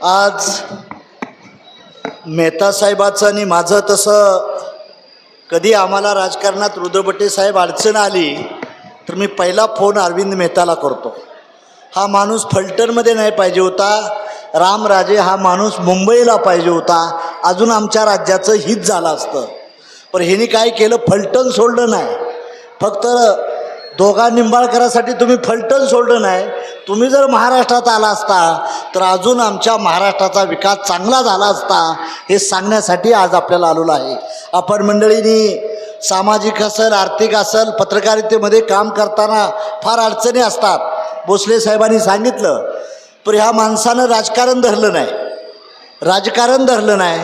आज मेहता साहेबाचं आणि माझं तसं कधी आम्हाला राजकारणात रुद्रपट्टे साहेब अडचण आली तर मी पहिला फोन अरविंद मेहताला करतो. हा माणूस फलटणमध्ये नाही पाहिजे होता रामराजे हा माणूस मुंबईला पाहिजे होता अजून आमच्या राज्याचं हित झालं असतं. पण ह्यानी काय केलं फलटण सोडलं नाही. फक्त दोघा निंबाळकरासाठी तुम्ही फलटण सोडलं नाही तुम्ही जर महाराष्ट्रात आला असता तर अजून आमच्या महाराष्ट्राचा विकास चांगला झाला असता हे सांगण्यासाठी आज आपल्याला आलेलो आहे. आपण मंडळींनी सामाजिक असेल आर्थिक असेल पत्रकारितेमध्ये काम करताना फार अडचणी असतात. भोसले साहेबांनी सांगितलं पण ह्या माणसानं राजकारण धरलं नाही. राजकारण धरलं नाही.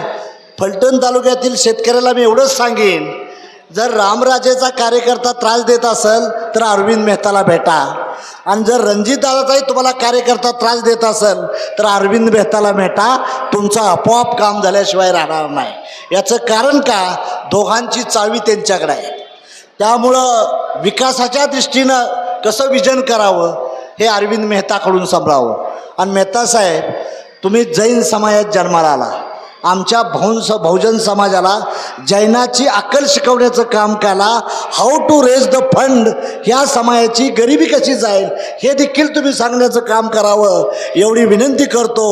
फलटण तालुक्यातील शेतकऱ्याला मी एवढंच सांगेन जर रामराजेचा कार्यकर्ता त्रास देत असेल तर अरविंद मेहताला भेटा. आणि जर रणजितदादाचाही तुम्हाला कार्यकर्ता त्रास देत असेल तर अरविंद मेहताला भेटा. तुमचं आपोआप काम झाल्याशिवाय राहणार नाही. याचं कारण का? दोघांची चावी त्यांच्याकडे आहे. त्यामुळं विकासाच्या दृष्टीनं कसं विजन करावं हे अरविंद मेहताकडून समजावं आणि मेहता साहेब तुम्ही जैन समाजात जन्माला आला. आमच्या बहुंस बहुजन समाजाला जैनाची अक्कल शिकवण्याचं काम केला. How to raise the fund ह्या समाजाची गरिबी कशी जाईल हे देखील तुम्ही सांगण्याचं काम करावं. एवढी विनंती करतो.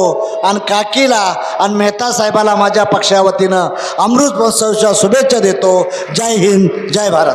आणि काकीला आणि मेहता साहेबाला माझ्या पक्षावतीनं अमृत महोत्सवच्या शुभेच्छा देतो. जय हिंद जय भारत.